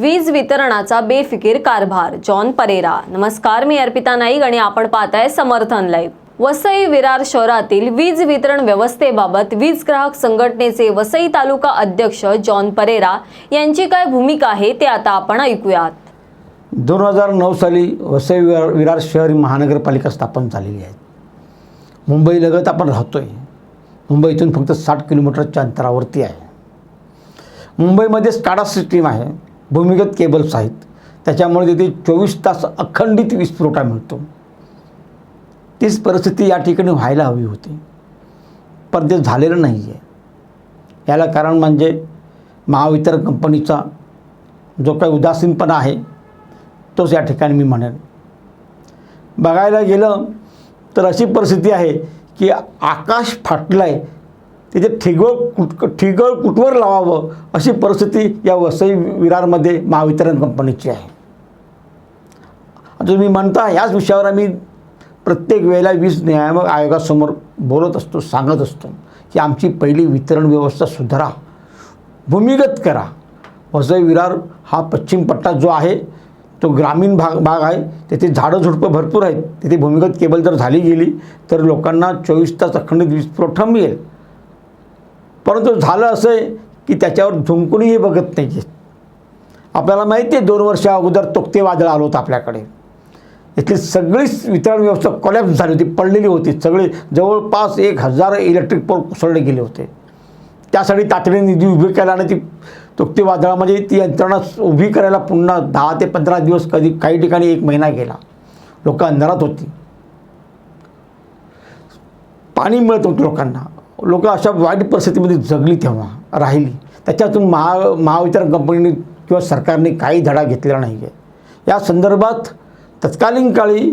वीज वितरणाचा बेफिकीर कारभार. जॉन परेरा नमस्कार मी अर्पिता नाईक आणि आपण पाहताय समर्थन लाईव्ह. वसई विरार शहरातील वीज वितरण व्यवस्थेबाबत वीज ग्राहक संघटनेचे वसई तालुका अध्यक्ष जॉन परेरा यांची काय भूमिका आहे ते आता आपण ऐकूयात. दोन हजार नऊ साली वसई विरार विरार शहर महानगरपालिका स्थापन झालेली आहे. मुंबईलगत आपण राहतो आहे मुंबईतून फक्त साठ किलोमीटरच्या अंतरावरती आहे. मुंबईमध्ये स्टाडा सिस्टीम आहे. भूमिगत केबल्स आहेत. त्याच्यामुळे तिथे चोवीस तास अखंडित वीज पुरवठा मिळतो. तीच परिस्थिती या ठिकाणी व्हायला हवी होती. पण ते झालेलं नाही आहे याला कारण म्हणजे महावितरण कंपनीचा जो काही उदासीनपणा आहे तोच या ठिकाणी मी म्हणेन. बघायला गेलं तर अशी परिस्थिती आहे की आकाश फाटलं आहे तिथे ठिगळ कुट ठिगळ कुटवर लावावं अशी परिस्थिती या वसई विरारमध्ये महावितरण कंपनीची आहे. आता तुम्ही म्हणता याच विषयावर आम्ही प्रत्येक वेळेला वीज नियामक आयोगासमोर बोलत असतो सांगत असतो की आमची पहिली वितरण व्यवस्था सुधारा भूमिगत करा. वसई विरार हा पश्चिम पट्टा जो आहे तो ग्रामीण भाग भाग आहे. तेथे झाडं झुडपं भरपूर आहेत. तिथे भूमिगत केबल जर झाली गेली तर लोकांना चोवीस तास अखंडित वीज पुरवठा मिळेल. परंतु झालं असं आहे की त्याच्यावर झुंकूनही बघत नाही आपल्याला माहिती आहे दोन वर्षा अगोदर तोक्ते वादळ आलं होतं आपल्याकडे. इथली सगळीच वितरण व्यवस्था कॉलॅप्स झाली होती पडलेली होती. सगळे जवळपास एक हजार इलेक्ट्रिक पोल कोसळले गेले होते. त्यासाठी तातडीने निधी उभी केला आणि ती तोक्ते वादळामध्ये म्हणजे ती यंत्रणा उभी करायला पुन्हा दहा ते पंधरा दिवस कधी काही ठिकाणी एक महिना गेला. लोक अंधारात होती. पाणी मिळत होतं लोकांना. लोक अशा वाईट परिस्थितीमध्ये जगली तेव्हा राहिली. त्याच्यातून महा महावितरण कंपनीने किंवा सरकारने काही धडा घेतलेला नाही आहे या संदर्भात तत्कालीन काळी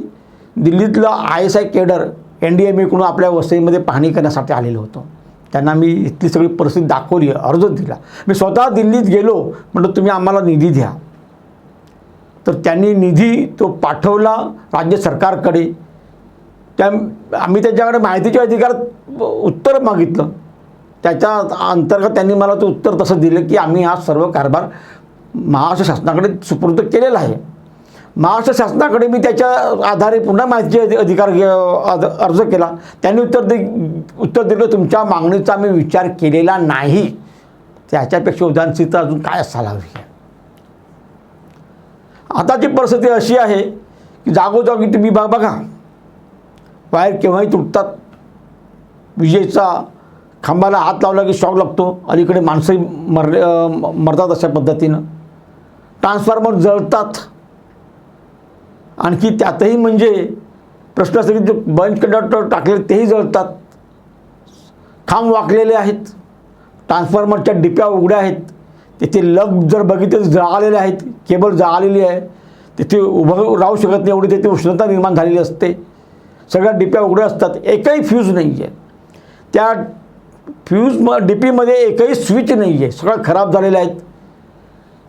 दिल्लीतलं I S I cadre N D M एकडून आपल्या वसईमध्ये पाहणी करण्यासाठी आलेलो होतो. त्यांना मी इथली सगळी परिस्थिती दाखवली अर्ज दिला. मी स्वतः दिल्लीत गेलो म्हटलं तुम्ही आम्हाला निधी द्या. तर त्यांनी निधी तो पाठवला राज्य सरकारकडे. त्या आम्ही त्याच्याकडे माहितीच्या अधिकारात उत्तर मागितलं. त्याच्या अंतर्गत त्यांनी मला ते उत्तर तसं दिलं की आम्ही हा सर्व कारभार महाराष्ट्र शासनाकडे सुपूर्द केलेला आहे. महाराष्ट्र शासनाकडे मी त्याच्या आधारे पुन्हा माहितीचे अधिकार अर्ज केला. त्यांनी उत्तर दे उत्तर दिलं तुमच्या मागणीचा आम्ही विचार केलेला नाही. त्याच्यापेक्षा उदाहरणचित्र अजून काय असायला हवी? आताची परिस्थिती अशी आहे की जागोजागी तुम्ही बघा बघा. वायर केव्हाही तुटतात. विजेचा खांबाला हात लावला की शॉक लागतो. अलीकडे माणसंही मर मरतात अशा पद्धतीनं. ट्रान्सफॉर्मर जळतात. आणखी त्यातही म्हणजे प्रश्न असं की जे बंच कंडक्टर टाकले तेही जळतात. खांब वाकलेले आहेत. ट्रान्सफॉर्मरच्या डिप्या उघड्या आहेत. तिथे लग जर बघितले तर जळालेले आहेत. केबल जळालेली आहे. तिथे उभं राहू शकत नाही. एवढी तिथे उष्णता निर्माण झालेली असते. सगळ्या डिप्या उघड्या असतात एकही फ्यूज नाही आहे त्या फ्यूज म डीपीमध्ये एकही स्विच नाही आहे सगळं खराब झालेले आहेत.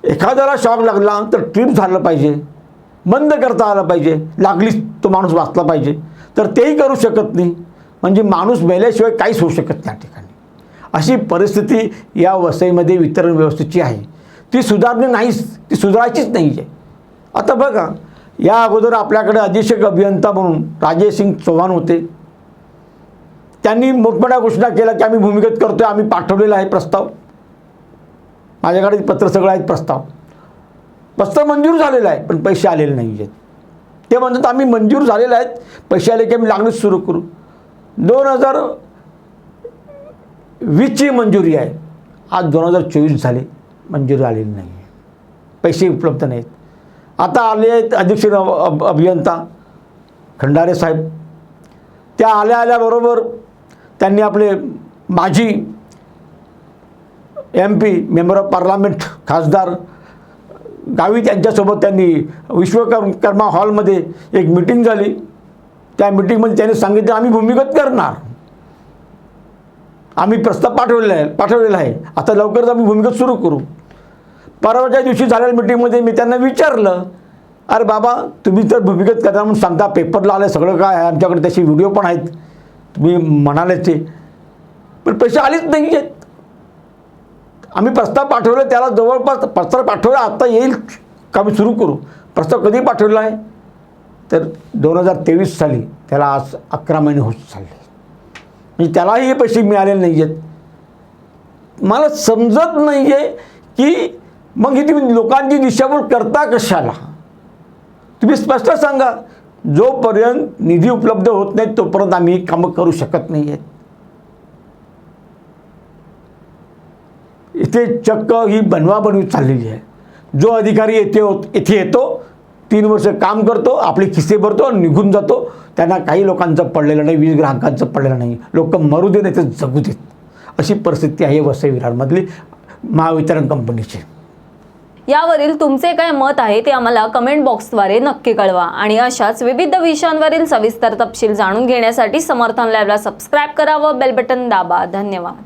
एखाद्याला शॉक लागला तर ट्रिप झालं पाहिजे. बंद करता आलं पाहिजे. लागलीच तो माणूस वाचला पाहिजे. तर तेही करू शकत नाही. म्हणजे माणूस मेल्याशिवाय काहीच होऊ शकत नाही त्या ठिकाणी. अशी परिस्थिती या वसईमध्ये वितरण व्यवस्थेची आहे. ती सुधारणे नाहीच ती सुधारायचीच नाही आहे आता बघा या अगोदर आपल्याकडे अधीक्षक अभियंता म्हणून राजेश सिंग चव्हाण होते. त्यांनी मोठमोठ्या घोषणा केल्या की आम्ही भूमिगत करतो आम्ही पाठवलेला आहे प्रस्ताव. माझ्याकडे पत्र सगळं आहेत प्रस्ताव. प्रस्ताव मंजूर झालेला आहे पण पैसे आलेले नाही आहेत ते म्हणतात आम्ही मंजूर झालेले आहेत पैसे आले की आम्ही लागणीच सुरू करू. दोन हजार वीसची मंजुरी आहे. आज दोन हजार चोवीस झाले मंजूर आलेली नाही आहे पैसे उपलब्ध नाहीत. आता आले आहेत अध्यक्ष अभ- अभियंता. खंडारे साहेब. त्या आल्या आल्याबरोबर त्यांनी आपले माजी M P member of parliament खासदार गावी त्यांच्यासोबत त्यांनी विश्वकर्म कर्मा हॉलमध्ये एक मिटिंग झाली. त्या मिटिंगमध्ये त्यांनी सांगितलं आम्ही भूमिगत करणार. आम्ही प्रस्ताव पाठवलेला आहे पाठवलेला आहे. आता लवकरच आम्ही भूमिगत सुरू करू. परवाच्या दिवशी झालेल्या मिटिंगमध्ये मी त्यांना विचारलं अरे बाबा तुम्ही तर भूमिगत करता म्हणून सांगता पेपरला आलं सगळं काय आहे आमच्याकडे त्याचे व्हिडिओ पण आहेत. तुम्ही म्हणाले ते पण पैसे आलेच नाही आहेत आम्ही प्रस्ताव पाठवला त्याला जवळपास प्रस्ताव पाठवला आत्ता येईल काम सुरू करू. प्रस्ताव कधी पाठवला आहे? तर दोन हजार तेवीस साली त्याला आज अकरा महिने होत चालले. म्हणजे त्यालाही हे पैसे मिळालेले नाही आहेत मला समजत नाही आहे की मग ही तुम्ही लोकांची दिशाभूल करता कशाला? तुम्ही स्पष्ट सांगा जोपर्यंत निधी उपलब्ध होत नाही तोपर्यंत आम्ही कामं करू शकत नाही आहेत इथे चक्क ही बनवाबनवी चाललेली आहे. जो अधिकारी येथे होत येथे येतो तीन वर्ष काम करतो आपले खिसे भरतो आणि निघून जातो. त्यांना काही लोकांचं पडलेलं नाही वीज ग्राहकांचं पडलेलं नाही. लोक मरू दे नाही तर जगू देत. अशी परिस्थिती आहे वसई विरारमधली महावितरण कंपनीची. यावरील तुमचे काय मत आहे ते आम्हाला कमेंट बॉक्सद्वारे नक्की कळवा. आणि अशाच विविध विषयांवरील सविस्तर तपशील जाणून घेण्यासाठी समर्थन लॅबला सबस्क्राईब करा व बेल बटन दाबा. धन्यवाद.